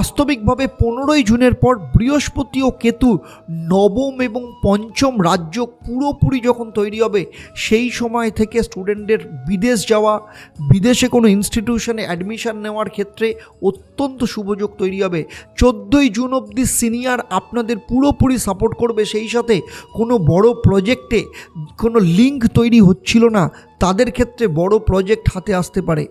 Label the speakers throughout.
Speaker 1: বাস্তবিকভাবে পনেরোই জুনের পর বৃহস্পতি ও কেতু নবম এবং পঞ্চম রাজ্য পুরোপুরি যখন তৈরি হবে, সেই সময় থেকে স্টুডেন্টদের বিদেশ যাওয়া, বিদেশে কোনো ইনস্টিটিউশনে অ্যাডমিশান নেওয়ার ক্ষেত্রে অত্যন্ত শুভযোগ তৈরি হবে। চোদ্দোই জুন অবধি সিনিয়র আপনাদের পুরোপুরি সাপোর্ট করবে, সেই সাথে কোনো বড় প্রজেক্টে কোনো লিঙ্ক তৈরি হচ্ছিল না, তাদের ক্ষেত্রে বড় প্রজেক্ট হাতে আসতে পারে।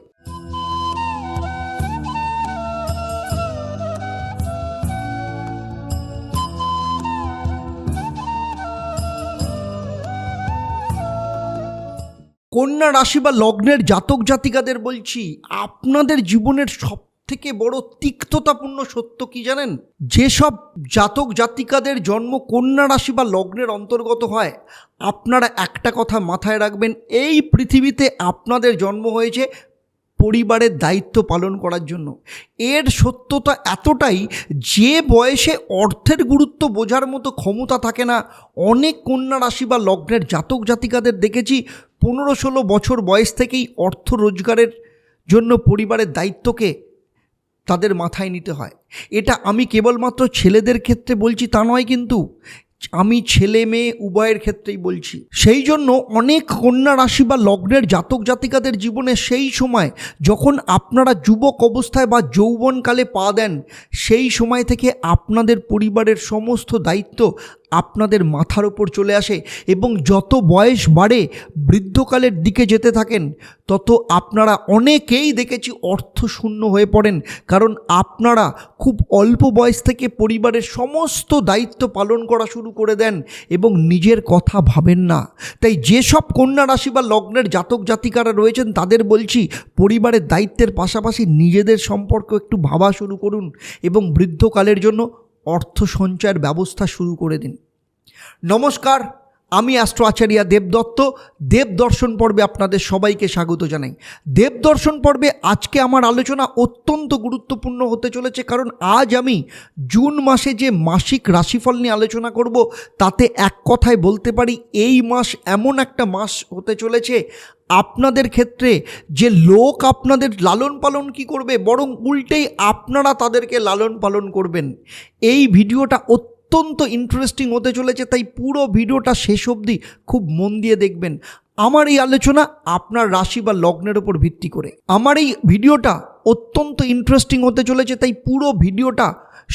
Speaker 1: কন্যা রাশি বা লগ্নের জাতক জাতিকাদের বলছি, আপনাদের জীবনের সব থেকে বড় তিক্ততাপূর্ণ সত্য কি জানেন? যেসব জাতক জাতিকাদের জন্ম কন্যা রাশি বা লগ্নের অন্তর্গত হয়, আপনারা একটা কথা মাথায় রাখবেন, এই পৃথিবীতে আপনাদের জন্ম হয়েছে পরিবারের দায়িত্ব পালন করার জন্য। এর সত্যতা এতটাই যে বয়সে অর্থের গুরুত্ব বোঝার মতো ক্ষমতা থাকে না, অনেক কন্যা রাশি বা লগ্নের জাতক জাতিকাদের দেখেছি পনেরো ষোলো বছর বয়স থেকেই অর্থ রোজগারের জন্য পরিবারের দায়িত্বকে তাদের মাথায় নিতে হয়। এটা আমি কেবলমাত্র ছেলেদের ক্ষেত্রে বলছি তা নয় কিন্তু আমি ছেলে মেয়ে উভয়ের ক্ষেত্রেই বলছি। সেই জন্য অনেক কন্যা রাশি বা লগ্নের জাতক জাতিকাদের জীবনে সেই সময় যখন আপনারা যুবক অবস্থায় বা যৌবনকালে পা দেন, সেই সময় থেকে আপনাদের পরিবারের সমস্ত দায়িত্ব আপনাদের মাথার ওপর চলে আসে এবং যত বয়স বাড়ে, বৃদ্ধকালের দিকে যেতে থাকেন, তত আপনারা অনেকেই দেখেছি অর্থ শূন্য হয়ে পড়েন। কারণ আপনারা খুব অল্প বয়স থেকে পরিবারের সমস্ত দায়িত্ব পালন করা শুরু করে দেন এবং নিজের কথা ভাবেন না। তাই যেসব কন্যা রাশি বা লগ্নের জাতক জাতিকারা রয়েছেন, তাদের বলছি, পরিবারের দায়িত্বের পাশাপাশি নিজেদের সম্পর্ক একটু ভাবা শুরু করুন এবং বৃদ্ধকালের জন্য অর্থ সঞ্চয়ের ব্যবস্থা শুরু করে দিন। নমস্কার আমি অ্যাস্ট্রো আচার্যা দেবদত্ত। দেবদর্শন পর্বে আপনাদের সবাইকে স্বাগত জানাই। দেবদর্শন পর্বে আজকে আমার আলোচনা অত্যন্ত গুরুত্বপূর্ণ হতে চলেছে কারণ আজ আমি জুন মাসে যে মাসিক রাশিফল নিয়ে আলোচনা করব, তাতে এক কথায় বলতে পারি এই মাস এমন একটা মাস হতে চলেছে, আপনাদের ক্ষেত্রে যে লোক আপনাদের লালন পালন কি করবে, বরং উল্টেই আপনারা তাদেরকে লালন পালন করবেন। এই ভিডিওটা অত্যন্ত ইন্টারেস্টিং হতে চলেছে, তাই পুরো ভিডিওটা শেষ অবধি খুব মন দিয়ে দেখবেন। আমার এই আলোচনা আপনার রাশি বা লগ্নের ওপর ভিত্তি করে। আমার এই ভিডিওটা অত্যন্ত ইন্টারেস্টিং হতে চলেছে, তাই পুরো ভিডিওটা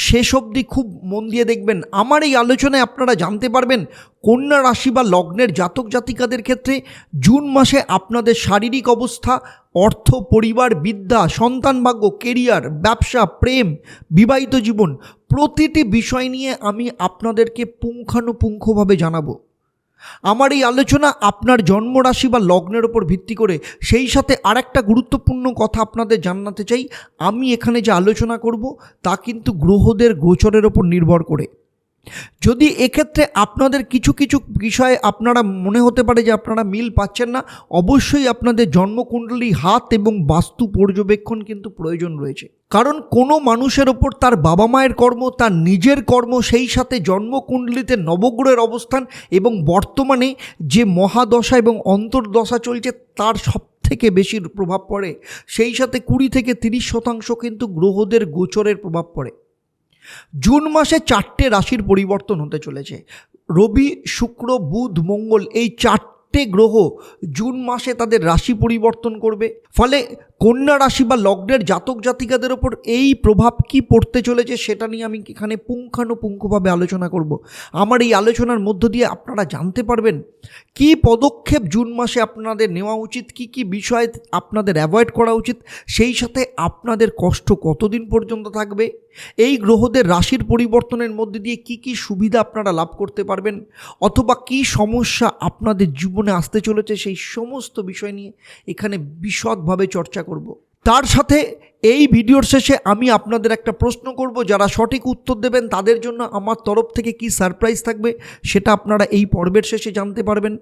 Speaker 1: শেষ অবধি খুব মন দিয়ে দেখবেন। আমার এই আলোচনায় আপনারা জানতে পারবেন, কন্যা রাশি বা লগ্নের জাতক জাতিকাদের ক্ষেত্রে জুন মাসে আপনাদের শারীরিক অবস্থা, অর্থ, পরিবার, বিদ্যা, সন্তান ভাগ্য কেরিয়ার ব্যবসা, প্রেম, বিবাহিত জীবন প্রতিটি বিষয় নিয়ে আমি আপনাদেরকে পুঙ্খানুপুঙ্খভাবে জানাব। আমার এই আলোচনা আপনার জন্মরাশি বা লগ্নের ওপর ভিত্তি করে, সেই সাথে আরেকটা গুরুত্বপূর্ণ কথা আপনাদের জানাতে চাই। আমি এখানে যে আলোচনা করব, তা কিন্তু গ্রহদের গোচরের ওপর নির্ভর করে। যদি এক্ষেত্রে আপনাদের কিছু কিছু বিষয়ে আপনারা মনে হতে পারে যে আপনারা মিল পাচ্ছেন না, অবশ্যই আপনাদের জন্মকুণ্ডলী, হাত এবং বাস্তু পর্যবেক্ষণ কিন্তু প্রয়োজন রয়েছে। কারণ কোনো মানুষের ওপর তার বাবা মায়ের কর্ম, তার নিজের কর্ম, সেই সাথে জন্মকুণ্ডলিতে নবগ্রহের অবস্থান এবং বর্তমানে যে মহাদশা এবং অন্তর্দশা চলছে, তার সব থেকে বেশি প্রভাব পড়ে। সেই সাথে কুড়ি থেকে তিরিশ শতাংশ কিন্তু গ্রহদের গোচরের প্রভাব পড়ে। জুন মাসে চারটে রাশির পরিবর্তন হতে চলেছে। রবি শুক্র বুধ মঙ্গল এই চারটে গ্রহ জুন মাসে তাদের রাশি পরিবর্তন করবে। ফলে কন্যা রাশি বা লগ্নের জাতক জাতিকাদের ওপর এই প্রভাব কি পড়তে চলেছে সেটা নিয়ে আমি এখানে পুঙ্খানুপুঙ্খভাবে আলোচনা করব। আমার এই আলোচনার মধ্য দিয়ে আপনারা জানতে পারবেন কি পদক্ষেপ জুন মাসে আপনাদের নেওয়া উচিত, কি কি বিষয় আপনাদের অ্যাভয়েড করা উচিত, সেই সাথে আপনাদের কষ্ট কতদিন পর্যন্ত থাকবে, এই গ্রহদের রাশির পরিবর্তনের মধ্যে দিয়ে কি কি সুবিধা আপনারা লাভ করতে পারবেন, অথবা কি সমস্যা আপনাদের জীবনে আসতে চলেছে সেই সমস্ত বিষয় নিয়ে এখানে বিশদভাবে চর্চা করব। তার সাথে এই ভিডিওর শেষে আমি আপনাদের একটা প্রশ্ন করব, যারা সঠিক উত্তর দেবেন তাদের জন্য আমার তরফ থেকে কি সারপ্রাইজ থাকবে সেটা আপনারা এই পর্বের শেষে জানতে পারবেন।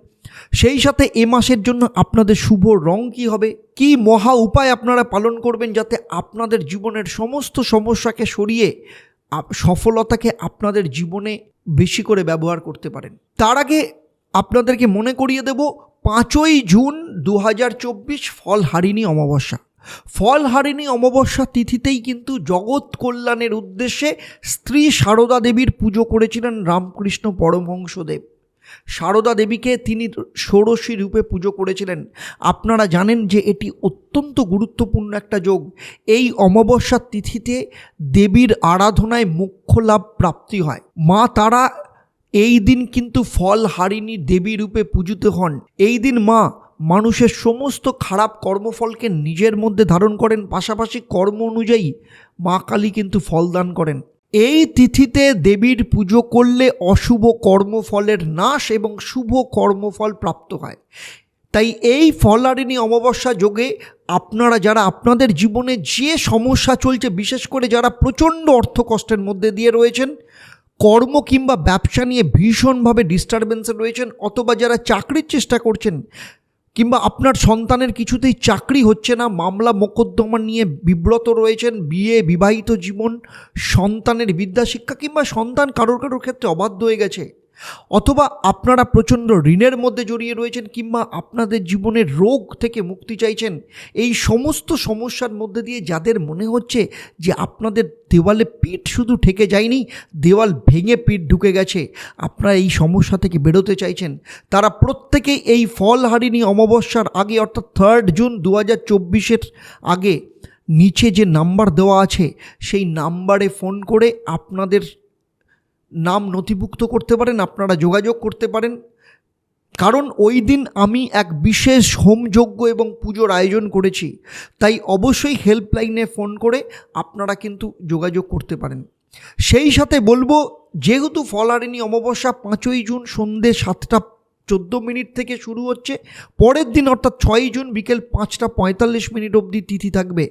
Speaker 1: সেই সাথে এ মাসের জন্য আপনাদের শুভ রং কি হবে, কি মহা উপায় আপনারা পালন করবেন যাতে আপনাদের জীবনের সমস্ত সমস্যাকে সরিয়ে সফলতাকে আপনাদের জীবনে বেশি করে ব্যবহার করতে পারেন। তার আগে আপনাদেরকে মনে করিয়ে দেব, পাঁচই জুন দু হাজার চব্বিশ ফল হারিনি অমাবস্যা। ফলহারিণী অমাবস্যা তিথিতেই কিন্তু জগৎ কল্যাণের উদ্দেশ্যে স্ত্রী সারদা দেবীর পুজো করেছিলেন রামকৃষ্ণ পরমহংসদেব। সারদা দেবীকে তিনি ষোড়শী রূপে পুজো করেছিলেন। আপনারা জানেন যে এটি অত্যন্ত গুরুত্বপূর্ণ একটা যোগ। এই অমাবস্যার তিথিতে দেবীর আরাধনায় মুখ্য লাভ প্রাপ্তি হয়। মা তারা এই দিন কিন্তু ফল হারিণী দেবী রূপে পূজিত হন। এই দিন মা মানুষের সমস্ত খারাপ কর্মফলকে নিজের মধ্যে ধারণ করেন। পাশাপাশি কর্ম অনুযায়ী মা কালী কিন্তু ফল দান করেন। এই তিথিতে দেবীর পুজো করলে অশুভ কর্মফলের নাশ এবং শুভ কর্মফল প্রাপ্ত হয়। তাই এই ফলারিণী অমাবস্যা যোগে আপনারা যারা আপনাদের জীবনে যে সমস্যা চলছে, বিশেষ করে যারা প্রচণ্ড অর্থ কষ্টের মধ্যে দিয়ে রয়েছেন কর্ম কিংবা ব্যবসা নিয়ে ভীষণভাবে ডিস্টারবেন্সে রয়েছেন, অথবা যারা চাকরির চেষ্টা করছেন, কিংবা আপনার সন্তানের কিছুতেই চাকরি হচ্ছে না, মামলা মোকদ্দমা নিয়ে বিব্রত রয়েছেন, বিয়ে, বিবাহিত জীবন, সন্তানের বিদ্যাশিক্ষা কিংবা সন্তান কারোর কারোর ক্ষেত্রে অবাধ্য হয়ে গেছে। অথবা আপনারা প্রচণ্ড ঋণের মধ্যে জড়িয়ে রয়েছেন কিংবা আপনাদের জীবনের রোগ থেকে মুক্তি চাইছেন, এই সমস্ত সমস্যার মধ্যে দিয়ে যাদের মনে হচ্ছে যে আপনাদের দেওয়ালে পিঠ শুধু ঠেকে যায়নি, দেওয়াল ভেঙে পিঠ ঢুকে গেছে, আপনারা এই সমস্যা থেকে বেরোতে চাইছেন। তারা প্রত্যেকেই এই ফলহারিণী অমাবস্যার আগে, অর্থাৎ থার্ড জুন দু হাজার চব্বিশের আগে, নিচে যে নাম্বার দেওয়া আছে, সেই নাম্বারে ফোন করে আপনাদের নাম নথিভুক্ত করতে পারেন, আপনারা যোগাযোগ করতে পারেন। কারণ ওই দিন আমি এক বিশেষ হোমযজ্ঞ এবং পুজোর আয়োজন করেছি, তাই অবশ্যই হেল্পলাইনে ফোন করে আপনারা কিন্তু যোগাযোগ করতে পারেন। সেই সাথে বলব, যেহেতু ফলারিণী অমাবস্যা পাঁচই জুন সন্ধে সাতটা চোদ্দ মিনিট থেকে শুরু হচ্ছে, পরের দিন অর্থাৎ ছয়ই জুন বিকেল পাঁচটা পঁয়তাল্লিশ মিনিট অবধি তিথি থাকবে।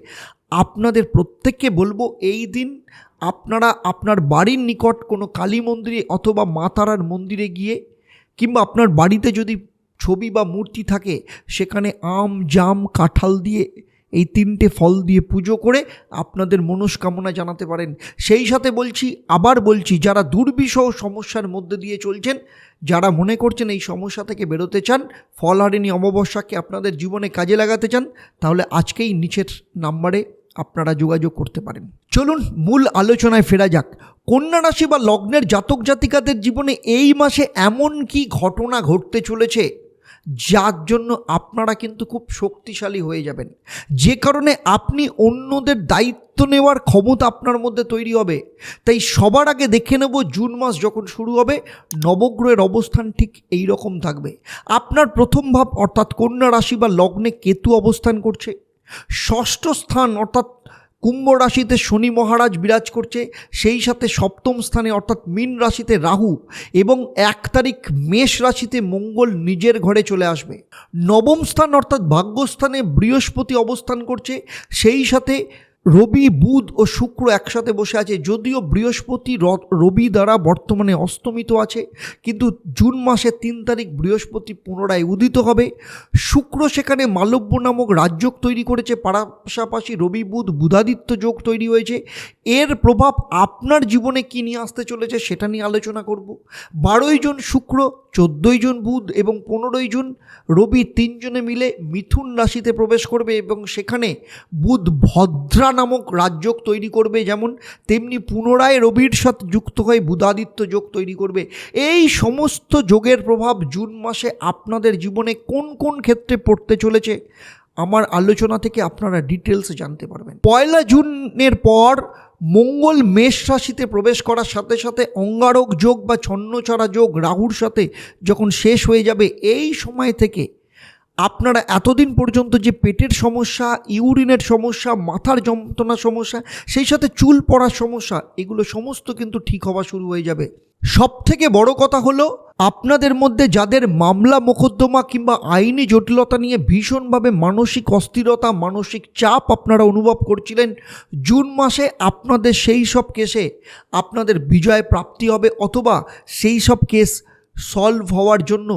Speaker 1: আপনাদের প্রত্যেককে বলব, এই দিন আপনারা আপনার বাড়ির নিকট কোনো কালী মন্দিরে অথবা মা তারার মন্দিরে গিয়ে কিংবা আপনার বাড়িতে যদি ছবি বা মূর্তি থাকে, সেখানে আম, জাম, কাঁঠাল দিয়ে এই তিনটে ফল দিয়ে পুজো করে আপনাদের মনস্কামনা জানাতে পারেন। সেই সাথে বলছি, আবার বলছি, যারা দুর্বিষহ সমস্যার মধ্যে দিয়ে চলছেন, যারা মনে করছেন এই সমস্যা থেকে বেরোতে চান ফলহারিণী অমাবস্যাকে আপনাদের জীবনে কাজে লাগাতে চান, তাহলে আজকেই নিচের নাম্বারে আপনারা যোগাযোগ করতে পারেন। চলুন মূল আলোচনায় ফেরা যাক। কন্যা রাশি বা লগ্নের জাতক জাতিকাদের জীবনে এই মাসে এমন কি ঘটনা ঘটতে চলেছে? যার জন্য আপনারা কিন্তু খুব শক্তিশালী হয়ে যাবেন। যে কারণে আপনি অন্যদের দায়িত্ব নেওয়ার ক্ষমতা আপনার মধ্যে তৈরি হবে। তাই সবার আগে দেখে নেব জুন মাস যখন শুরু হবে, নবগ্রহের অবস্থান ঠিক এই রকম থাকবে। আপনার প্রথম ভাব অর্থাৎ কন্যা রাশি বা লগ্নে কেতু অবস্থান করছে। ষষ্ঠ স্থান অর্থাৎ কুম্ভ রাশিতে শনি মহারাজ বিরাজ করছে, সেই সাথে সপ্তম স্থানে অর্থাৎ মীন রাশিতে রাহু এবং এক তারিখ মেষ রাশিতে মঙ্গল নিজের ঘরে চলে আসবে। নবম স্থান অর্থাৎ ভাগ্যস্থানে বৃহস্পতি অবস্থান করছে, সেই সাথে রবি, বুধ ও শুক্র একসাথে বসে আছে। যদিও বৃহস্পতি রবি দ্বারা বর্তমানে অস্তমিত আছে, কিন্তু জুন মাসের তিন তারিখ বৃহস্পতি পুনরায় উদিত হবে। শুক্র সেখানে মালব্য নামক রাজযোগ তৈরি করেছে, পাশাপাশি রবি, বুধ, বুধাদিত্য যোগ তৈরি হয়েছে। এর প্রভাব আপনার জীবনে কী নিয়ে আসতে চলেছে সেটা নিয়ে আলোচনা করব। বারোই জন শুক্র, চোদ্দোই জন বুধ এবং পনেরোই জুন রবি তিনজনে মিলে মিথুন রাশিতে প্রবেশ করবে এবং সেখানে বুধ ভদ্রা নামক রাজযোগ তৈরি করবে, যেমন তেমনি পুনরায় রবির সাথে যুক্ত হয়ে বুধাদিত্য যোগ তৈরি করবে। এই সমস্ত যোগের প্রভাব জুন মাসে আপনাদের জীবনে কোন কোন ক্ষেত্রে পড়তে চলেছে? আমার আলোচনা থেকে আপনারা ডিটেলস জানতে পারবেন। পয়লা জুনের পর মঙ্গল মেষ রাশিতে প্রবেশ করার সাথে সাথে অঙ্গারক যোগ বা ছন্নছড়া যোগ রাহুর সাথে যখন শেষ হয়ে যাবে, এই সময় থেকে আপনারা এতদিন পর্যন্ত যে পেটের সমস্যা, ইউরিনের সমস্যা, মাথার যন্ত্রণার সমস্যা, সেই সাথে চুল পড়ার সমস্যা, এগুলো সমস্ত কিন্তু ঠিক হওয়া শুরু হয়ে যাবে। সব থেকে বড় কথা হলো, আপনাদের মধ্যে যাদের মামলা মোকদ্দমা কিংবা আইনি জটিলতা নিয়ে ভীষণভাবে মানসিক অস্থিরতা, মানসিক চাপ আপনারা অনুভব করছিলেন, জুন মাসে আপনাদের সেই সব কেসে আপনাদের বিজয় প্রাপ্তি হবে অথবা সেই সব কেস সলভ হওয়ার জন্য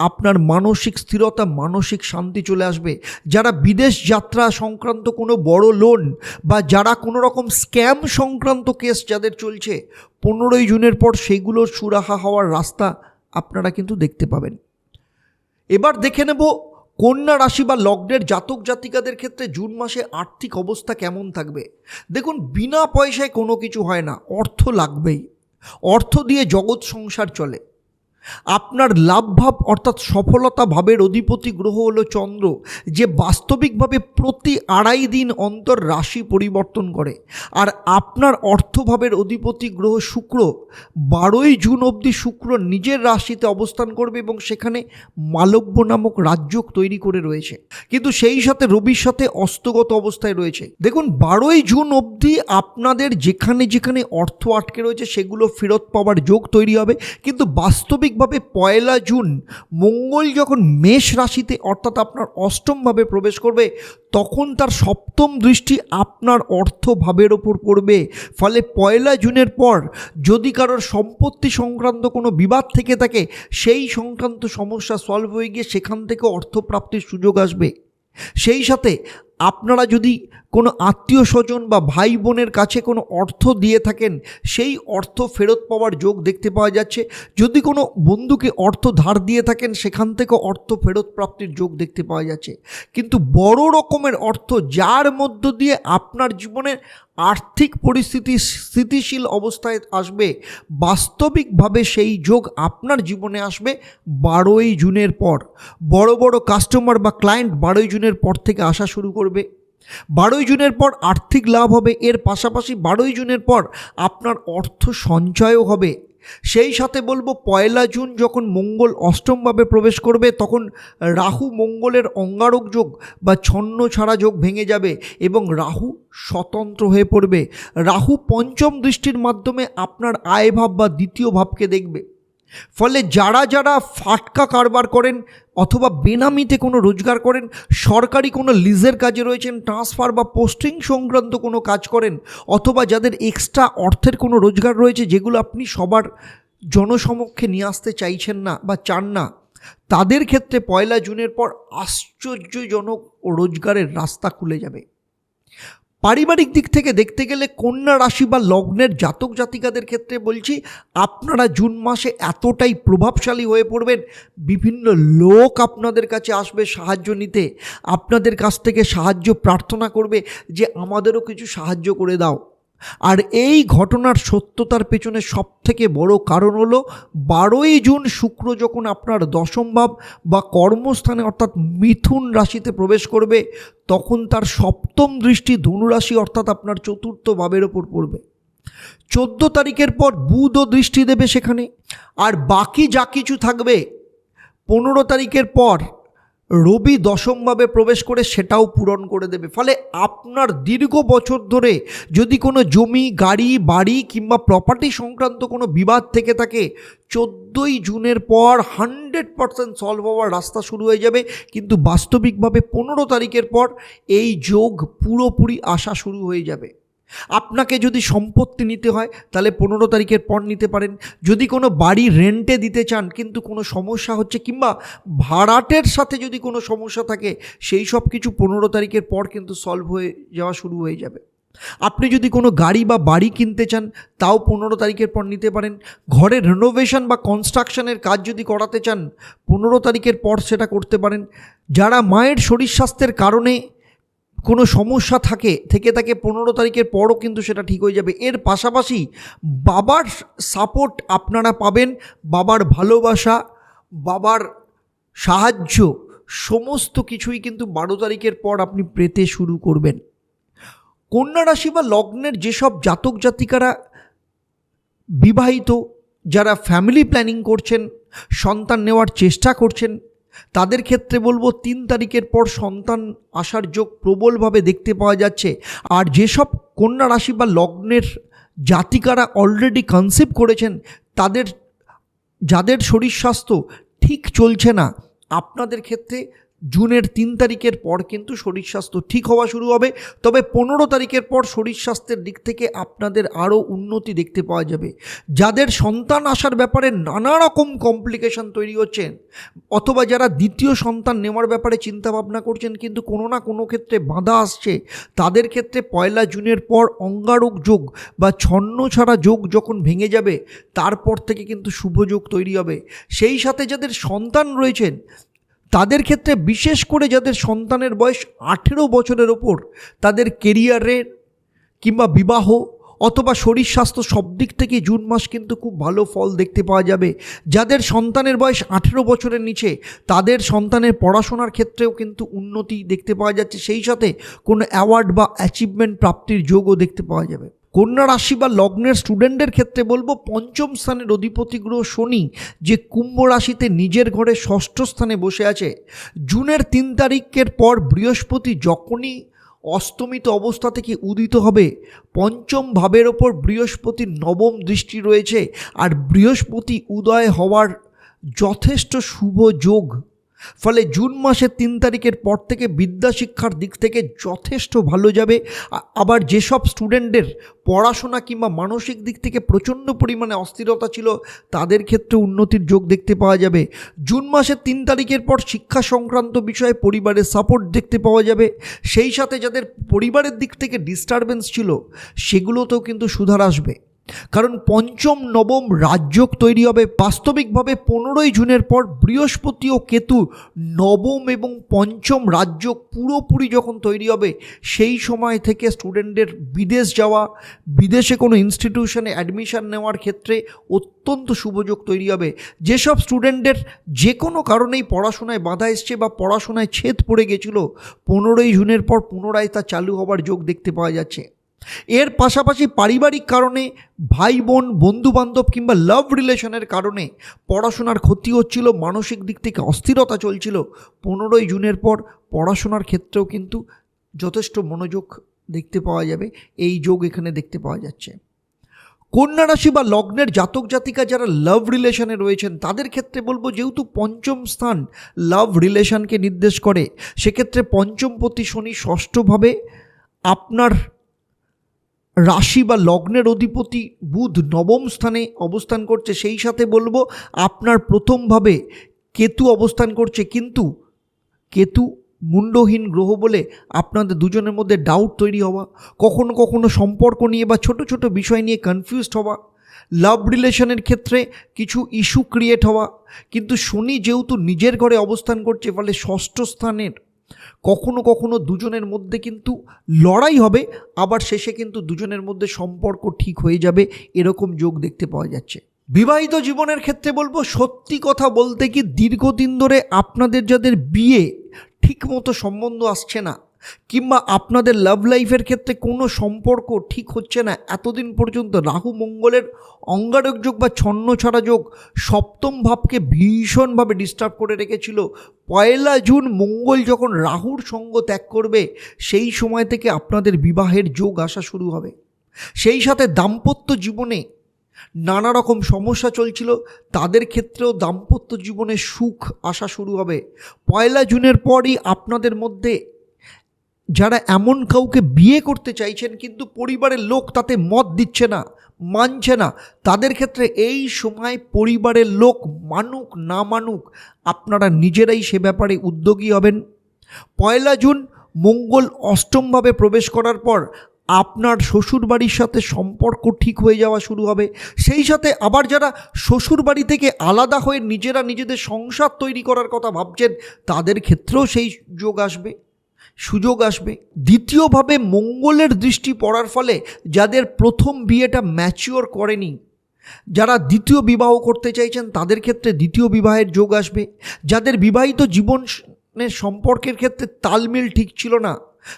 Speaker 1: আপনার মানসিক স্থিরতা, মানসিক শান্তি চলে আসবে। যারা বিদেশ যাত্রা সংক্রান্ত কোনো বড় লোন বা যারা কোনো রকম স্ক্যাম সংক্রান্ত কেস যাদের চলছে, পনেরোই জুনের পর সেগুলোর সুরাহা হওয়ার রাস্তা আপনারা কিন্তু দেখতে পাবেন। এবার দেখে নেব কন্যা রাশি বা লগ্নের জাতক জাতিকাদের ক্ষেত্রে জুন মাসে আর্থিক অবস্থা কেমন থাকবে। দেখুন, বিনা পয়সায় কোনো কিছু হয় না, অর্থ লাগবেই। অর্থ দিয়ে জগৎ সংসার চলে। আপনার লাভভাব অর্থাৎ সফলতা ভাবের অধিপতি গ্রহ হলো চন্দ্র, যে বাস্তবিকভাবে প্রতি আড়াই দিন অন্তর রাশি পরিবর্তন করে। আর আপনার অর্থভাবের অধিপতি গ্রহ শুক্র, বারোই জুন অবধি শুক্র নিজের রাশিতে অবস্থান করবে এবং সেখানে মালব্য নামক রাজ্যক তৈরি করে রয়েছে। কিন্তু সেই সাথে রবির সাথে অস্তগত অবস্থায় রয়েছে। দেখুন, বারোই জুন অবধি আপনাদের যেখানে যেখানে অর্থ আটকে রয়েছে, সেগুলো ফেরত পাওয়ার যোগ তৈরি হবে। কিন্তু বাস্তবিকভাবে পয়লা জুন, মঙ্গল যখন মেষ রাশিতে, অর্থাৎ আপনার অষ্টমভাবে প্রবেশ করবে, তখন তার সপ্তম দৃষ্টি আপনার অর্থভাবের ওপর পড়বে। ফলে পয়লা জুনের পর যদি কারোর সম্পত্তি সংক্রান্ত কোনো বিবাদ থেকে থাকে, সেই সংক্রান্ত সমস্যা সলভ হয়ে গিয়ে সেখান থেকে অর্থপ্রাপ্তির সুযোগ আসবে। সেই সাথে আপনারা যদি কোনো আত্মীয় স্বজন বা ভাই বোনের কাছে কোনো অর্থ দিয়ে থাকেন, সেই অর্থ ফেরত পাওয়ার যোগ দেখতে পাওয়া যাচ্ছে। যদি কোনো বন্ধুকে অর্থ ধার দিয়ে থাকেন, সেখান থেকে অর্থ ফেরত প্রাপ্তির যোগ দেখতে পাওয়া যাচ্ছে। কিন্তু বড় রকমের অর্থ যার মধ্য দিয়ে আপনার জীবনের আর্থিক পরিস্থিতি স্থিতিশীল অবস্থায় আসবে, বাস্তবিকভাবে সেই যোগ আপনার জীবনে আসবে বারোই জুনের পর। বড় বড় কাস্টমার বা ক্লায়েন্ট বারোই জুনের পর থেকে আসা শুরু করবে। বারোই জুনের পর আর্থিক লাভ হবে, এর পাশাপাশি বারোই জুনের পর আপনার অর্থ সঞ্চয়ও হবে। সেই সাথে বলব পয়লা জুন যখন মঙ্গল অষ্টমভাবে প্রবেশ করবে, তখন রাহু মঙ্গলের অঙ্গারক যোগ বা ছন্ন ছাড়া যোগ ভেঙে যাবে এবং রাহু স্বতন্ত্র হয়ে পড়বে। রাহু পঞ্চম দৃষ্টির মাধ্যমে আপনার আয় ভাব বা দ্বিতীয় ভাবকে দেখবে। ফলে যারা যারা ফাটকা কারবার করেন অথবা বেনামিতে কোনো রোজগার করেন, সরকারি কোনো লিজের কাজে রয়েছেন, ট্রান্সফার বা পোস্টিং সংক্রান্ত কোনো কাজ করেন, অথবা যাদের এক্সট্রা অর্থের কোনো রোজগার রয়েছে যেগুলো আপনি সবার জনসমক্ষে নিয়ে আসতে চাইছেন না বা চান না, তাদের ক্ষেত্রে পয়লা জুনের পর আশ্চর্যজনক রোজগারের রাস্তা খুলে যাবে। পারিবারিক দিক থেকে দেখতে গেলে কন্যা রাশি বা লগ্নের জাতক জাতিকাদের ক্ষেত্রে বলছি, আপনারা জুন মাসে এতটাই প্রভাবশালী হয়ে পড়বেন। বিভিন্ন লোক আপনাদের কাছে আসবে সাহায্য নিতে। আপনাদের কাছ থেকে সাহায্য প্রার্থনা করবে যে, আমাদেরও কিছু সাহায্য করে দাও। আর এই ঘটনার সত্যতার পেছনে সবথেকে বড় কারণ হলো বারোই জুন শুক্র যখন আপনার দশম ভাব বা কর্মস্থানে অর্থাৎ মিথুন রাশিতে প্রবেশ করবে, তখন তার সপ্তম দৃষ্টি ধনুরাশি অর্থাৎ আপনার চতুর্থ ভাবের ওপর পড়বে। চোদ্দ তারিখের পর বুধও দৃষ্টি দেবে সেখানে, আর বাকি যা কিছু থাকবে, পনেরো তারিখের পর রবি দশমভাবে প্রবেশ করে সেটাও পূরণ করে দেবে। ফলে আপনার দীর্ঘ বছর ধরে যদি কোনো জমি, গাড়ি, বাড়ি কিংবা প্রপার্টি সংক্রান্ত কোনো বিবাদ থেকে থাকে, চোদ্দোই জুনের পর হান্ড্রেড পারসেন্ট সলভ হওয়ার রাস্তা শুরু হয়ে যাবে। কিন্তু বাস্তবিকভাবে পনেরো তারিখের পর এই যোগ পুরোপুরি আসা শুরু হয়ে যাবে। আপনাকে যদি সম্পত্তি নিতে হয়, তাহলে পনেরো তারিখের পর নিতে পারেন। যদি কোনো বাড়ি রেন্টে দিতে চান, কিন্তু কোনো সমস্যা হচ্ছে, কিংবা ভাড়াটের সাথে যদি কোনো সমস্যা থাকে, সেই সব কিছু পনেরো তারিখের পর কিন্তু সলভ হয়ে যাওয়া শুরু হয়ে যাবে। আপনি যদি কোনো গাড়ি বা বাড়ি কিনতে চান, তাও পনেরো তারিখের পর নিতে পারেন। ঘরের রেনোভেশন বা কনস্ট্রাকশনের কাজ যদি করাতে চান, পনেরো তারিখের পর সেটা করতে পারেন। যারা মায়ের শরীর স্বাস্থ্যের কারণে কোনো সমস্যা থাকে, থেকে থাকে পনেরো তারিখের পরও কিন্তু সেটা ঠিক হয়ে যাবে। এর পাশাপাশি বাবার সাপোর্ট আপনারা পাবেন, বাবার ভালোবাসা, বাবার সাহায্য, সমস্ত কিছুই কিন্তু বারো তারিখের পর আপনি পেতে শুরু করবেন। কন্যা রাশি বা লগ্নের যেসব জাতক জাতিকারা বিবাহিত, যারা ফ্যামিলি প্ল্যানিং করছেন, সন্তান নেওয়ার চেষ্টা করছেন তাদের ক্ষেত্রে বলব তিন তারিখের পর সন্তান আসার যোগ প্রবলভাবে দেখতে পাওয়া যাচ্ছে। আর যেসব কন্যা রাশি বা লগ্নের জাতিকারা অলরেডি কনসেপ্ট করেছেন, তাদের, যাদের শরীর স্বাস্থ্য ঠিক চলছে না, আপনাদের ক্ষেত্রে জুনের তিন তারিখের পর কিন্তু শরীর স্বাস্থ্য ঠিক হওয়া শুরু হবে। তবে পনেরো তারিখের পর শরীর স্বাস্থ্যের দিক থেকে আপনাদের আরও উন্নতি দেখতে পাওয়া যাবে। যাদের সন্তান আসার ব্যাপারে নানা রকম কমপ্লিকেশন তৈরি হচ্ছেন অথবা যারা দ্বিতীয় সন্তান নেওয়ার ব্যাপারে চিন্তাভাবনা করছেন, কিন্তু কোনো না কোনো ক্ষেত্রে বাধা আসছে, তাদের ক্ষেত্রে পয়লা জুনের পর অঙ্গারক যোগ বা ছন্ন ছাড়া যোগ যখন ভেঙে যাবে, তারপর থেকে কিন্তু শুভ যোগ তৈরি হবে। সেই সাথে যাদের সন্তান রয়েছেন তাদের ক্ষেত্রে বিশেষ করে যাদের সন্তানের বয়স আঠেরো বছরের ওপর, তাদের কেরিয়ারের কিংবা বিবাহ অথবা শরীর স্বাস্থ্য সব দিক থেকে জুন মাস কিন্তু খুব ভালো ফল দেখতে পাওয়া যাবে। যাদের সন্তানের বয়স আঠেরো বছরের নিচে, তাদের সন্তানের পড়াশোনার ক্ষেত্রেও কিন্তু উন্নতি দেখতে পাওয়া যাচ্ছে। সেই সাথে কোনো অ্যাওয়ার্ড বা অ্যাচিভমেন্ট প্রাপ্তির যোগও দেখতে পাওয়া যাবে। কন্যা রাশি বা লগ্নের স্টুডেন্টদের ক্ষেত্রে বলব পঞ্চম স্থানের অধিপতি গ্রহ শনি, যে কুম্ভ রাশিতে নিজের ঘরে ষষ্ঠ স্থানে বসে আছে। জুনের তিন তারিখের পর বৃহস্পতি যখনই অস্তমিত অবস্থা থেকে উদিত হবে, পঞ্চম ভাবের ওপর বৃহস্পতির নবম দৃষ্টি রয়েছে, আর বৃহস্পতি উদয় হওয়ার যথেষ্ট শুভ যোগ ফলে জুন মাসের তিন তারিখের পর থেকে বিদ্যা শিক্ষার দিক থেকে যথেষ্ট ভালো যাবে। আবার যেসব স্টুডেন্টদের পড়াশোনা কিংবা মানসিক দিক থেকে প্রচণ্ড পরিমাণে অস্থিরতা ছিল, তাদের ক্ষেত্রে উন্নতির যোগ দেখতে পাওয়া যাবে। জুন মাসের তিন তারিখের পর শিক্ষা সংক্রান্ত বিষয়ে পরিবারের সাপোর্ট দেখতে পাওয়া যাবে। সেই সাথে যাদের পরিবারের দিক থেকে ডিস্টারবেন্স ছিল, সেগুলোতেও কিন্তু সুধার আসবে। কারণ পঞ্চম, নবম রাজযোগ তৈরি হবে। বাস্তবিকভাবে পনেরোই জুনের পর বৃহস্পতি ও কেতু নবম এবং পঞ্চম রাজযোগ পুরোপুরি যখন তৈরি হবে, সেই সময় থেকে স্টুডেন্টদের বিদেশ যাওয়া, বিদেশে কোনো ইনস্টিটিউশনে অ্যাডমিশান নেওয়ার ক্ষেত্রে অত্যন্ত শুভযোগ তৈরি হবে। যেসব স্টুডেন্টদের যে কোনো কারণেই পড়াশোনায় বাধা এসছে বা পড়াশোনায় ছেদ পড়ে গেছিল, পনেরোই জুনের পর পুনরায় তা চালু হবার যোগ দেখতে পাওয়া যাচ্ছে। এর পাশাপাশি পারিবারিক কারণে ভাই বোন বন্ধু বান্ধব কিংবা লাভ রিলেশনের কারণে পড়াশোনার ক্ষতি হচ্ছিল, মানসিক দিক থেকে অস্থিরতা চলছিল। পনেরোই জুনের পর পড়াশোনার ক্ষেত্রেও কিন্তু যথেষ্ট মনোযোগ দেখতে পাওয়া যাবে, এই যোগ এখানে দেখতে পাওয়া যাচ্ছে। কন্যা রাশি বা লগ্নের জাতক জাতিকা যারা লাভ রিলেশনে রয়েছেন, তাদের ক্ষেত্রে বলব যেহেতু পঞ্চম স্থান লাভ রিলেশনকে নির্দেশ করে, সেক্ষেত্রে পঞ্চম প্রতি শনি ষষ্ঠভাবে আপনার রাশি বা লগ্নের অধিপতি বুধ নবম স্থানে অবস্থান করছে, সেই সাথে বলব আপনার প্রথমভাবে কেতু অবস্থান করছে, কিন্তু কেতু মুন্ডহীন গ্রহ বলে আপনাদের দুজনের মধ্যে ডাউট তৈরি হওয়া, কখনো কখনো সম্পর্ক নিয়ে বা ছোট ছোট বিষয় নিয়ে কনফিউজড হওয়া লাভ রিলেশনের ক্ষেত্রে কিছু ইস্যু ক্রিয়েট হওয়া, কিন্তু শনি যেহেতু নিজের ঘরে অবস্থান করছে, ফলে ষষ্ঠ স্থানের কখনো কখনো দুজনের মধ্যে কিন্তু লড়াই হবে, আবার শেষে কিন্তু দুজনের মধ্যে সম্পর্ক ঠিক হয়ে যাবে, এরকম যোগ দেখতে পাওয়া যাচ্ছে। বিবাহিত জীবনের ক্ষেত্রে বলব, সত্যি কথা বলতে কি দীর্ঘদিন ধরে আপনাদের যাদের বিয়ে ঠিকমতো সম্বন্ধ আসছে না কিংবা আপনাদের লাভ লাইফের ক্ষেত্রে কোনো সম্পর্ক ঠিক হচ্ছে না? এতদিন পর্যন্ত রাহু মঙ্গলের অঙ্গারক যোগ বা ছন্ন ছড়া যোগ সপ্তম ভাবকে ভীষণভাবে ডিস্টার্ব করে রেখেছিল। পয়লা জুন মঙ্গল যখন রাহুর সঙ্গ ত্যাগ করবে, সেই সময় থেকে আপনাদের বিবাহের যোগ আসা শুরু হবে। সেই সাথে দাম্পত্য জীবনে নানা রকম সমস্যা চলছিল, তাদের ক্ষেত্রেও দাম্পত্য জীবনে সুখ আসা শুরু হবে। পয়লা জুনের পরই আপনাদের মধ্যে যারা এমন কাউকে বিয়ে করতে চাইছেন, কিন্তু পরিবারের লোক তাতে মত দিচ্ছে না, মানছে না, তাদের ক্ষেত্রে এই সময় পরিবারের লোক মানুক না মানুক, আপনারা নিজেরাই সে ব্যাপারে উদ্যোগী হবেন। পয়লা জুন, মঙ্গল অষ্টমভাবে প্রবেশ করার পর আপনার শ্বশুরবাড়ির সাথে সম্পর্ক ঠিক হয়ে যাওয়া শুরু হবে। সেই সাথে আবার যারা শ্বশুরবাড়ি থেকে আলাদা হয়ে নিজেরা নিজেদের সংসার তৈরি করার কথা ভাবছেন, তাদের ক্ষেত্রেও সেই যোগ আসবে। সুযোগ আসবে। দ্বিতীয়ভাবে মঙ্গলের দৃষ্টি পড়ার ফলে যাদের প্রথম বিয়েটা ম্যাচিওর করেনি, যারা দ্বিতীয় বিবাহ করতে চাইছেন, তাদের ক্ষেত্রে দ্বিতীয় বিবাহের যোগ আসবে। যাদের বিবাহিত জীবন সম্পর্কের ক্ষেত্রে তালমিল ঠিক ছিল না,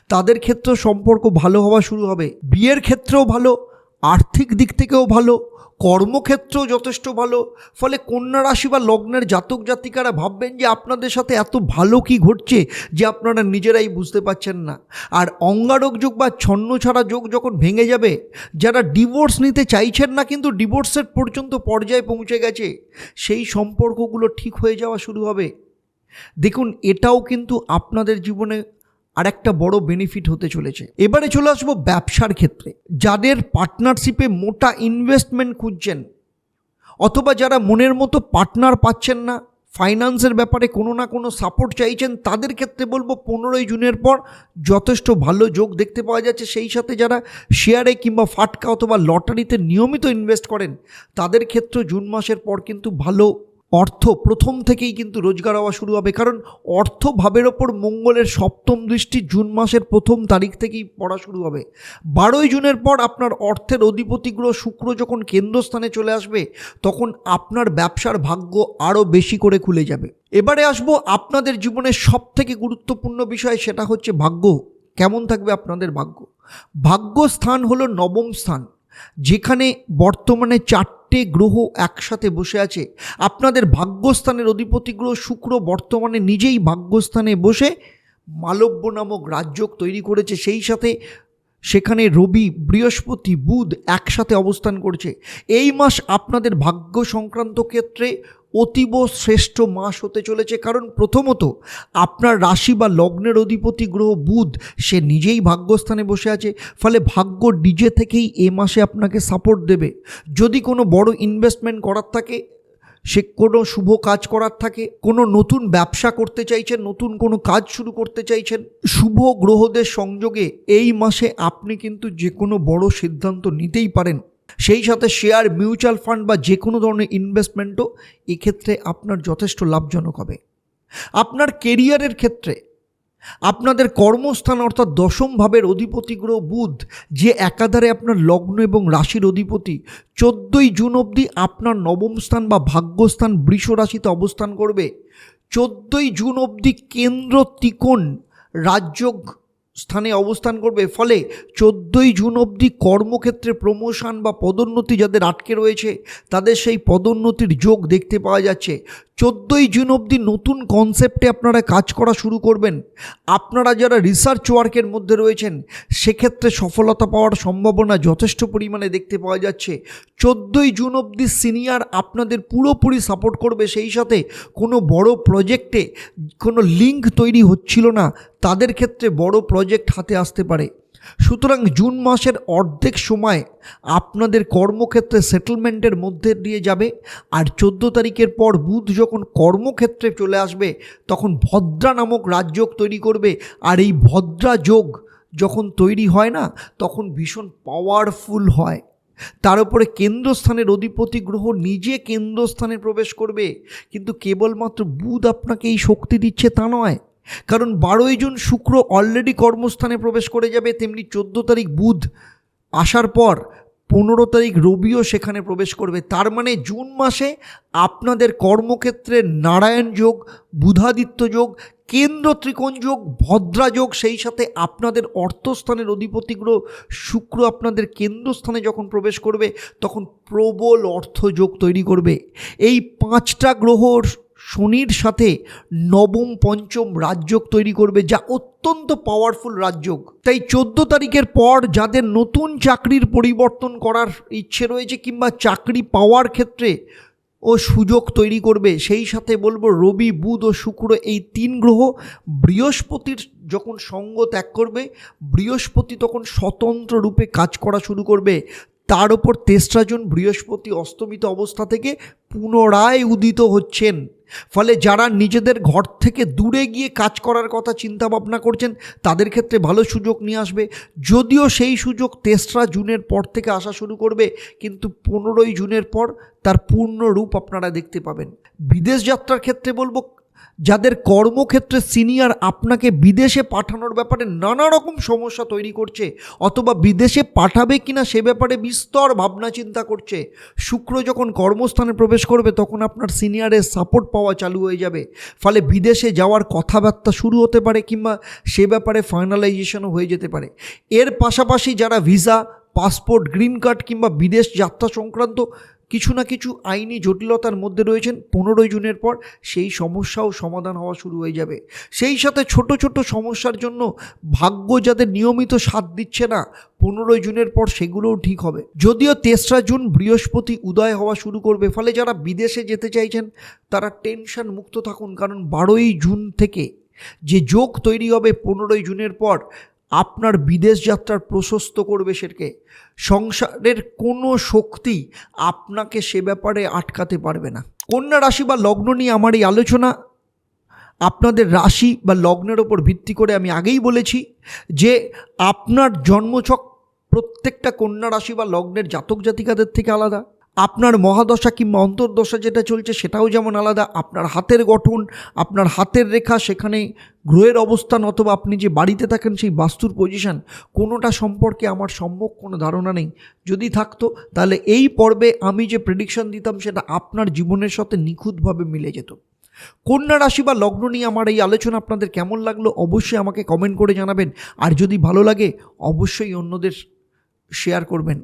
Speaker 1: তাদের ক্ষেত্রেও সম্পর্ক ভালো হওয়া শুরু হবে। বিয়ের ক্ষেত্রেও ভালো, আর্থিক দিক থেকেও ভালো কর্মক্ষেত্রেও যথেষ্ট ভালো। ফলে কন্যা রাশি বা লগ্নের জাতক জাতিকারা ভাববেন যে আপনাদের সাথে এত ভালো কি ঘটছে যে আপনারা নিজেরাই বুঝতে পারছেন না। আর অঙ্গারক যোগ বা ছন্ন ছাড়া যোগ যখন ভেঙে যাবে, যারা ডিভোর্স নিতে চাইছেন না কিন্তু ডিভোর্সের পর্যন্ত পর্যায়ে পৌঁছে গেছে, সেই সম্পর্কগুলো ঠিক হয়ে যাওয়া শুরু হবে। দেখুন, এটাও কিন্তু আপনাদের জীবনে আরেকটা বড় বেনিফিট হতে চলেছে। এবারে চলে আসব ব্যবসার ক্ষেত্রে। যাদের পার্টনারশিপে মোটা ইনভেস্টমেন্ট খুঁজছেন, অথবা যারা মনের মতো পার্টনার পাচ্ছেন না ফাইন্যান্সের ব্যাপারে কোনো না কোনো সাপোর্ট চাইছেন, তাদের ক্ষেত্রে বলব পনেরোই জুনের পর যথেষ্ট ভালো যোগ দেখতে পাওয়া যাচ্ছে। সেই সাথে যারা শেয়ারে কিংবা ফাটকা অথবা লটারিতে নিয়মিত ইনভেস্ট করেন, তাদের ক্ষেত্রে জুন মাসের পর কিন্তু ভালো অর্থ প্রথম থেকেই কিন্তু রোজগার হওয়া শুরু হবে। কারণ অর্থ ভাবের ওপর মঙ্গলের সপ্তম দৃষ্টি জুন মাসের প্রথম তারিখ থেকেই পড়া শুরু হবে। বারোই জুনের পর আপনার অর্থের অধিপতি গ্রহ শুক্র যখন কেন্দ্রস্থানে চলে আসবে, তখন আপনার ব্যবসার ভাগ্য আরও বেশি করে খুলে যাবে। এবারে আসব আপনাদের জীবনের সব থেকে গুরুত্বপূর্ণ বিষয়, সেটা হচ্ছে ভাগ্য। কেমন থাকবে আপনাদের ভাগ্য? ভাগ্য স্থান হলো নবম স্থান, যেখানে বর্তমানে চারটে গ্রহ একসাথে বসে আছে। আপনাদের ভাগ্যস্থানের অধিপতি গ্রহ শুক্র বর্তমানে নিজেই ভাগ্যস্থানে বসে মালব্য নামক রাজ্য তৈরি করেছে। সেই সাথে সেখানে রবি, বৃহস্পতি, বুধ একসাথে অবস্থান করছে। এই মাস আপনাদের ভাগ্য সংক্রান্ত ক্ষেত্রে অতীব শ্রেষ্ঠ মাস হতে চলেছে। কারণ প্রথমত, আপনার রাশি বা লগ্নের অধিপতি গ্রহ বুধ, সে নিজেই ভাগ্যস্থানে বসে আছে। ফলে ভাগ্য নিজে থেকেই এ মাসে আপনাকে সাপোর্ট দেবে। যদি কোনো বড় ইনভেস্টমেন্ট করার থাকে, সে কোনো শুভ কাজ করার থাকে, কোনো নতুন ব্যবসা করতে চাইছেন, নতুন কোনো কাজ শুরু করতে চাইছেন, শুভ গ্রহদের সংযোগে এই মাসে আপনি কিন্তু যে কোনো বড় সিদ্ধান্ত নিতেই পারেন। সেই সাথে শেয়ার মিউচুয়াল ফান্ড বা যে কোনো ধরনের ইনভেস্টমেন্টও এক্ষেত্রে আপনার যথেষ্ট লাভজনক হবে। আপনার কেরিয়ারের ক্ষেত্রে আপনাদের কর্মস্থান অর্থাৎ দশম ভাবের অধিপতি গ্রহ বুধ, যে একাধারে আপনার লগ্ন এবং রাশির অধিপতি, চোদ্দোই জুন অবধি আপনার নবম স্থান বা ভাগ্যস্থান বৃষ রাশিতে অবস্থান করবে। চোদ্দোই জুন অবধি কেন্দ্র ত্রিকোণ রাজযোগ স্থানে অবস্থান করবে। ফলে চোদ্দোই জুন অবধি কর্মক্ষেত্রে প্রমোশন বা পদোন্নতি যাদের আটকে রয়েছে, তাদের সেই পদোন্নতির যোগ দেখতে পাওয়া যাচ্ছে। চোদ্দোই জুন অবধি নতুন কনসেপ্টে আপনারা কাজ করা শুরু করবেন। আপনারা যারা রিসার্চ ওয়ার্কের মধ্যে রয়েছেন, সেক্ষেত্রে সফলতা পাওয়ার সম্ভাবনা যথেষ্ট পরিমাণে দেখতে পাওয়া যাচ্ছে। চোদ্দোই জুন অবধি সিনিয়র আপনাদের পুরোপুরি সাপোর্ট করবে, সেই সাথে কোনো বড় প্রজেক্টে কোনো লিঙ্ক তৈরি হচ্ছিল না। তাদের ক্ষেত্রে বড় প্রজেক্ট হাতে আসতে পারে। সুতরাং জুন মাসের অর্ধেক সময় আপনাদের কর্মক্ষেত্রে সেটেলমেন্টের মধ্যে দিয়ে যাবে। আর চোদ্দ তারিখের পর বুধ যখন কর্মক্ষেত্রে চলে আসবে, তখন ভদ্রা নামক রাজযোগ তৈরি করবে। আর এই ভদ্রা যোগ যখন তৈরি হয় না, তখন ভীষণ পাওয়ারফুল হয়। তার উপরে কেন্দ্রস্থানের অধিপতি গ্রহ নিজে কেন্দ্রস্থানে প্রবেশ করবে। কিন্তু কেবলমাত্র বুধ আপনাকে এই শক্তি দিচ্ছে তা নয়। কারণ বারোই জুন শুক্র অলরেডি কর্মস্থানে প্রবেশ করে যাবে, তেমনি চোদ্দ তারিখ বুধ আসার পর পনেরো তারিখ রবিও সেখানে প্রবেশ করবে। তার মানে জুন মাসে আপনাদের কর্মক্ষেত্রে নারায়ণ যোগ, বুধাদিত্য যোগ, কেন্দ্র ত্রিকোণ যোগ, ভদ্রা যোগ, সেই সাথে আপনাদের অর্থস্থানের অধিপতি গ্রহ শুক্র আপনাদের কেন্দ্রস্থানে যখন প্রবেশ করবে, তখন প্রবল অর্থ যোগ তৈরি করবে। এই পাঁচটা গ্রহর শনির সাথে নবম, পঞ্চম রাজযোগ তৈরি করবে, যা অত্যন্ত পাওয়ারফুল রাজযোগ। তাই চোদ্দ তারিখের পর যাদের নতুন চাকরির পরিবর্তন করার ইচ্ছে রয়েছে কিংবা চাকরি পাওয়ার ক্ষেত্রে ও সুযোগ তৈরি করবে, সেই সাথে বলব রবি, বুধ ও শুক্র এই তিন গ্রহ বৃহস্পতির যখন সঙ্গ ত্যাগ করবে, বৃহস্পতি তখন স্বতন্ত্র রূপে কাজ করা শুরু করবে। তার ওপর তেসরা জুন বৃহস্পতি অস্তমিত অবস্থা থেকে পুনরায় উদিত হচ্ছেন। ফলে যারা নিজেদের ঘর থেকে দূরে গিয়ে কাজ করার কথা চিন্তা ভাবনা করছেন, তাদের ক্ষেত্রে ভালো সুযোগ নিয়ে আসবে। যদিও সেই সুযোগ তেসরা জুনের পর থেকে আসা শুরু করবে, কিন্তু পনেরোই জুনের পর তার পূর্ণ রূপ আপনারা দেখতে পাবেন। বিদেশ যাত্রার ক্ষেত্রে বলব যাদের কর্মক্ষেত্রে সিনিয়র আপনাকে বিদেশে পাঠানোর ব্যাপারে নানা রকম সমস্যা তৈরি করছে অথবা বিদেশে পাঠাবে কিনা সে ব্যাপারে বিস্তর ভাবনা চিন্তা করছে। শুক্র যখন কর্মস্থানে প্রবেশ করবে, তখন আপনার সিনিয়রের সাপোর্ট পাওয়া চালু হয়ে যাবে। ফলে বিদেশে যাওয়ার কথাবার্তা শুরু হতে পারে কিংবা সে ব্যাপারে ফাইনালাইজেশনও হয়ে যেতে পারে। এর পাশাপাশি যারা ভিসা, পাসপোর্ট, গ্রিন কার্ড কিংবা বিদেশ যাত্রা সংক্রান্ত কিছু না কিছু আইনি জটিলতার মধ্যে রয়েছেন। পনেরোই জুনের পর সেই সমস্যাও সমাধান হওয়া শুরু হয়ে যাবে। সেই সাথে ছোট ছোট সমস্যার জন্য ভাগ্য যাদের নিয়মিত সাথ দিচ্ছে না, পনেরোই জুনের পর সেগুলোও ঠিক হবে। যদিও তেসরা জুন বৃহস্পতি উদয় হওয়া শুরু করবে, ফলে যারা বিদেশে যেতে চাইছেন, তারা টেনশন মুক্ত থাকুন। কারণ বারোই জুন থেকে যে যোগ তৈরি হবে পনেরোই জুনের পর আপনার বিদেশ যাত্রার প্রশস্ত করবে সেটাকে সংসারের কোনো শক্তি আপনাকে সে ব্যাপারে আটকাতে পারবে না। কন্যা রাশি বা লগ্ন নিয়ে আমার এই আলোচনা, আপনাদের রাশি বা লগ্নের ওপর ভিত্তি করে আমি আগেই বলেছি যে আপনার জন্মছক প্রত্যেকটা কন্যা রাশি বা লগ্নের জাতক জাতিকাদের থেকে আলাদা। আপনার মহাদশা কিংবা অন্তর্দশা যেটা চলছে সেটাও যেমন আলাদা, আপনার হাতের গঠন, আপনার হাতের রেখা, সেখানে গ্রহের অবস্থান অথবা আপনি যে বাড়িতে থাকেন সেই বাস্তুর পজিশন কোনোটা সম্পর্কে আমার সম্যক কোনো ধারণা নেই। যদি থাকতো, তাহলে এই পর্বে আমি যে প্রেডিকশন দিতাম সেটা আপনার জীবনের সাথে নিখুঁতভাবে মিলে যেত। কন্যা রাশি বা লগ্ন নিয়ে আমার এই আলোচনা আপনাদের কেমন লাগল অবশ্যই আমাকে কমেন্ট করে জানাবেন। আর যদি ভালো লাগে, অবশ্যই অন্যদের শেয়ার করবেন।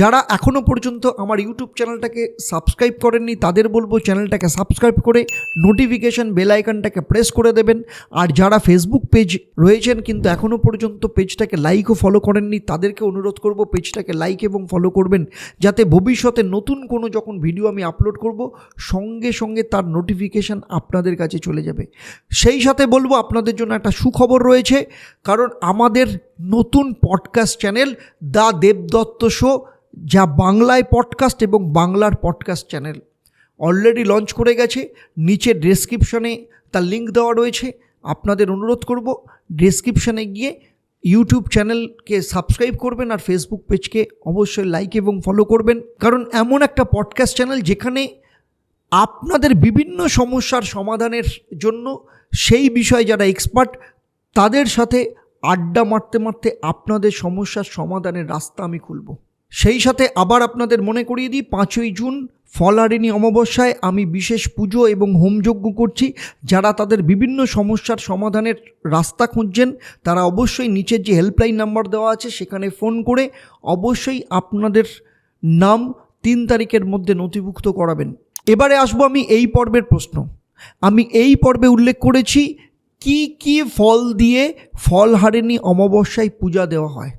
Speaker 1: যারা এখনও পর্যন্ত আমার ইউটিউব চ্যানেলটাকে সাবস্ক্রাইব করেননি, তাদের বলব চ্যানেলটাকে সাবস্ক্রাইব করে নোটিফিকেশান বেল আইকনটাকে প্রেস করে দেবেন। আর যারা ফেসবুক পেজ রয়েছেন কিন্তু এখনও পর্যন্ত পেজটাকে লাইক ও ফলো করেননি, তাদেরকে অনুরোধ করব পেজটাকে লাইক এবং ফলো করবেন, যাতে ভবিষ্যতে নতুন কোনো যখন ভিডিও আমি আপলোড করব, সঙ্গে সঙ্গে তার নোটিফিকেশান আপনাদের কাছে চলে যাবে। সেই সাথে বলব আপনাদের জন্য একটা সুখবর রয়েছে, কারণ আমাদের নতুন podcast channel the Debdutta show যা বাংলায় পডকাস্ট এবং বাংলার পডকাস্ট চ্যানেল অলরেডি লঞ্চ করে গেছে, নিচে ডেসক্রিপশনে তার লিঙ্ক দেওয়া রয়েছে। আপনাদের অনুরোধ করব ডেসক্রিপশনে গিয়ে ইউটিউব চ্যানেলকে সাবস্ক্রাইব করবেন আর ফেসবুক পেজকে অবশ্যই লাইক এবং ফলো করবেন। কারণ এমন একটা পডকাস্ট চ্যানেল যেখানে আপনাদের বিভিন্ন সমস্যার সমাধানের জন্য সেই বিষয়ে যারা এক্সপার্ট তাদের সাথে আড্ডা মারতে মারতে আপনাদের সমস্যার সমাধানের রাস্তা আমি খুলব। সেই সাথে আবার আপনাদের মনে করিয়ে দিই, পাঁচই জুন ফলহারিণী অমাবস্যায় আমি বিশেষ পুজো এবং হোমযজ্ঞ করছি। যারা তাদের বিভিন্ন সমস্যার সমাধানের রাস্তা খুঁজছেন, তারা অবশ্যই নিচের যে হেল্পলাইন নাম্বার দেওয়া আছে, সেখানে ফোন করে অবশ্যই আপনাদের নাম তিন তারিখের মধ্যে নথিভুক্ত করাবেন। এবারে আসব আমি এই পর্বের প্রশ্ন। আমি এই পর্বে উল্লেখ করেছি কি কি ফল দিয়ে ফলহারিণী অমাবস্যায় পূজা দেওয়া হয়?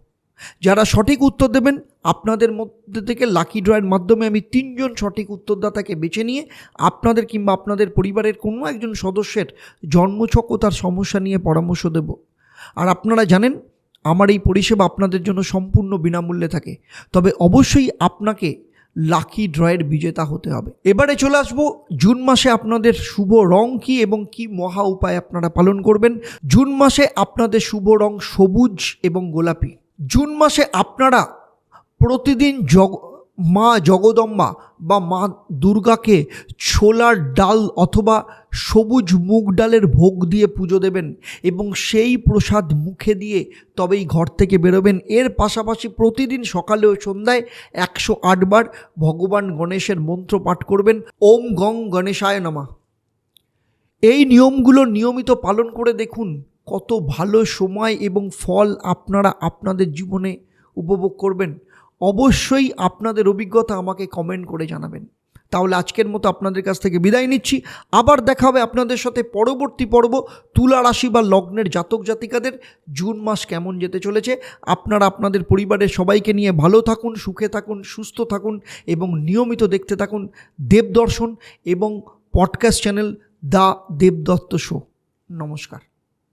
Speaker 1: যারা সঠিক উত্তর দেবেন, আপনাদের মধ্যে থেকে লাকি ড্রয়ের মাধ্যমে আমি তিনজন সঠিক উত্তরদাতাকে বেছে নিয়ে আপনাদের কিংবা আপনাদের পরিবারের কোনো একজন সদস্যের জন্মছক ও তার সমস্যা নিয়ে পরামর্শ দেব। আর আপনারা জানেন, আমার এই পরিষেবা আপনাদের জন্য সম্পূর্ণ বিনামূল্যে থাকে। তবে অবশ্যই আপনাকে লাকি ড্রয়ের বিজেতা হতে হবে। এবারে চলে আসব, জুন মাসে আপনাদের শুভ রং কি এবং কি মহা উপায় আপনারা পালন করবেন? জুন মাসে আপনাদের শুভ রং সবুজ এবং গোলাপি। জুন মাসে আপনারা প্রতিদিন জগ মা জগদম্বা বা মা দুর্গাকে ছোলার ডাল অথবা সবুজ মুগ ডালের ভোগ দিয়ে পুজো দেবেন এবং সেই প্রসাদ মুখে দিয়ে তবেই ঘর থেকে বেরোবেন। এর পাশাপাশি প্রতিদিন সকালে ও সন্ধ্যায় একশো আটবার ভগবান গণেশের মন্ত্র পাঠ করবেন। ওম গং গণেশায় নমা। এই নিয়মগুলো নিয়মিত পালন করে দেখুন কত ভালো সময় এবং ফল আপনারা আপনাদের জীবনে উপভোগ করবেন। অবশ্যই আপনাদের অভিজ্ঞতা আমাকে কমেন্ট করে জানাবেন। তাহলে আজকের মতো আপনাদের কাছ থেকে বিদায় নিচ্ছি। আবার দেখা হবে আপনাদের সাথে পরবর্তী পর্ব তুলা রাশি বা লগ্নের জাতক জাতিকাদের। জুন মাস কেমন যেতে চলেছে, আপনারা আপনাদের পরিবারের সবাইকে নিয়ে ভালো থাকুন, সুখে থাকুন, সুস্থ থাকুন এবং নিয়মিত দেখতে থাকুন দেবদর্শন এবং podcast channel the Debdutta show নমস্কার।